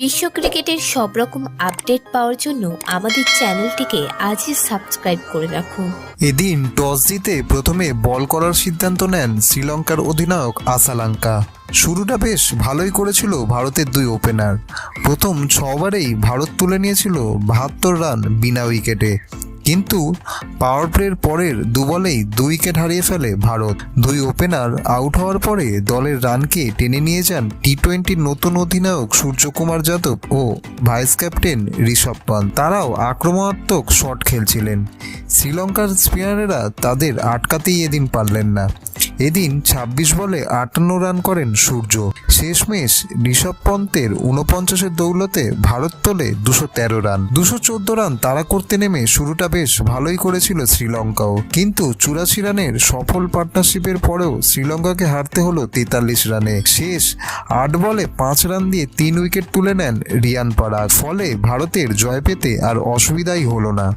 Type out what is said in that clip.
বিশ্ব ক্রিকেটের সব রকম আপডেট পাওয়ার জন্য আমাদের চ্যানেলটিকে আজই সাবস্ক্রাইব করে রাখুন এদিন টস জিতে প্রথমে বল করার সিদ্ধান্ত নেন শ্রীলঙ্কার অধিনায়ক আসালাঙ্কা। শুরুটা বেশ ভালোই করেছিল ভারতের দুই ওপেনার প্রথম ছবারেই ভারত তুলে নিয়েছিল বাহাত্তর রান বিনা উইকেটে। কিন্তু পাওয়ার প্লের পরের দু বলেই দুই উইকেট হারিয়ে ফেলে ভারত। দুই ওপেনার আউট হওয়ার পরে দলের রানকে টেনে নিয়ে যান টি টোয়েন্টির নতুন অধিনায়ক সূর্যকুমার যাদব ও ভাইস ক্যাপ্টেন ঋষভ পান্ত। তারাও আক্রমণাত্মক শট খেলছিলেন। শ্রীলঙ্কার স্পিনারেরা তাদের আটকাতেই এদিন পারলেন না। এদিন ২৬ বলে আটান্ন রান করেন সূর্য। শেষমেশ ঋষভ পন্তের উনপঞ্চাশের দৌলতে ভারত তোলে দুশো তেরো রান। দুশো চোদ্দ রান তারা করতে নেমে শুরুটা বেশ ভালোই করেছিল শ্রীলঙ্কাও। কিন্তু চুরাশি রানের সফল পার্টনারশিপের পরেও শ্রীলঙ্কাকে হারতে হলো তেতাল্লিশ রানে। শেষ আট বলে পাঁচ রান দিয়ে তিন উইকেট তুলে নেন রিয়ান পারাগ। ফলে ভারতের জয় পেতে আর অসুবিধাই হলো না।